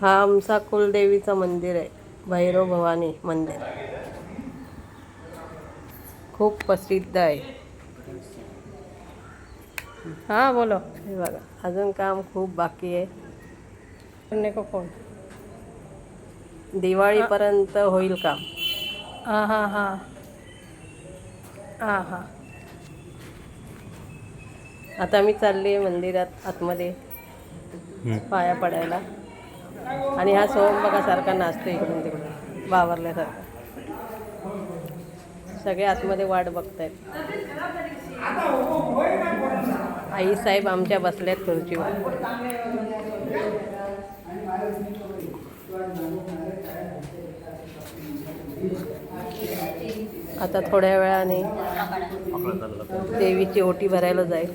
हा आमचा कुलदेवीचं मंदिर आहे. भैरव भवानी मंदिर. खूप प्रसिद्ध आहे. हां बोलो. हे बघा अजून काम खूप बाकी आहे. कोण? दिवाळीपर्यंत होईल काम. हां हां हां. हां हां. आता मी चालली आहे मंदिरात आतमध्ये. पाया पडायला. आणि हा सोहम बघासारखा नाचतो इकडून तिकडून. वावरल्यासारखा सगळे आतमध्ये वाट बघतायत. आई साहेब आमच्या बसल्यात खुर्चीवर. आता थोड्या वेळाने देवीची ओटी भरायला जाईल.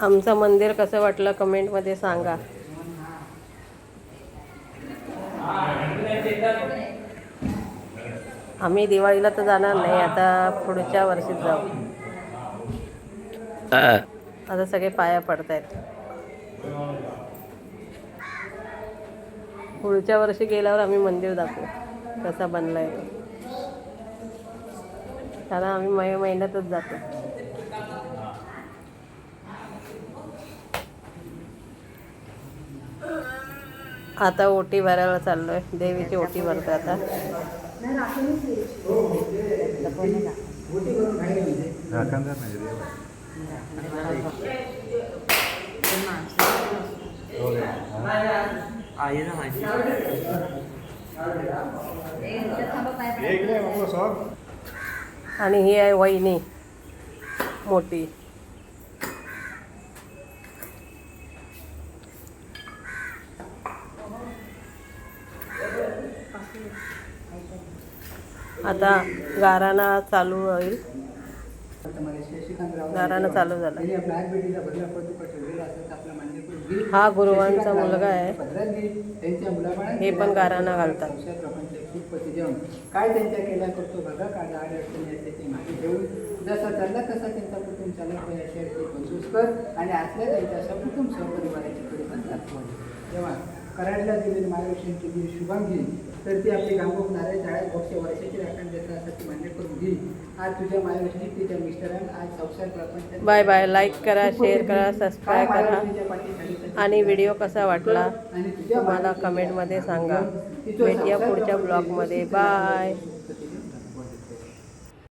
आमचं मंदिर कसं वाटलं कमेंटमध्ये सांगा. आम्ही दिवाळीला तर जाणार नाही आता पुढच्या वर्षीच जाऊ. आता सगळे पाया पडतायत. पुढच्या वर्षी गेल्यावर आम्ही मंदिर दाखवू. कसा बनलाय तो. कारण आम्ही मे महिन्यातच जातो. आता ओटी भरायला चाललोय. देवीची ओटी भरतो आता. आणि ही आहे वहिनी मोठी. आता गाराणा चालू होईल. गाराणा चालू झाला. हा गुरुवांचा मुलगा आहे. हे पण गाराणा घालतात. काय त्यांच्या करतो बघा काय आड अडचणी असते ती मागे घेऊन. जसा चालला तसा त्यांचा कुटुंब चालला पण शेअर ते पंचवीस कर आणि असल्या त्यांच्या सकुटुंब सहपरिवाराची कडे पण दाखवा तेव्हा कराडला दिलेली मार्गदर्शन केली शुभांगी. तर ती आपली गांगोक नारायण शाळेत बाय बाय लाईक करा शेअर करा सबस्क्राईब करा. आणि व्हिडिओ कसा वाटला तुम्हाला कमेंटमध्ये सांगा. भेटूया पुढच्या ब्लॉगमध्ये बाय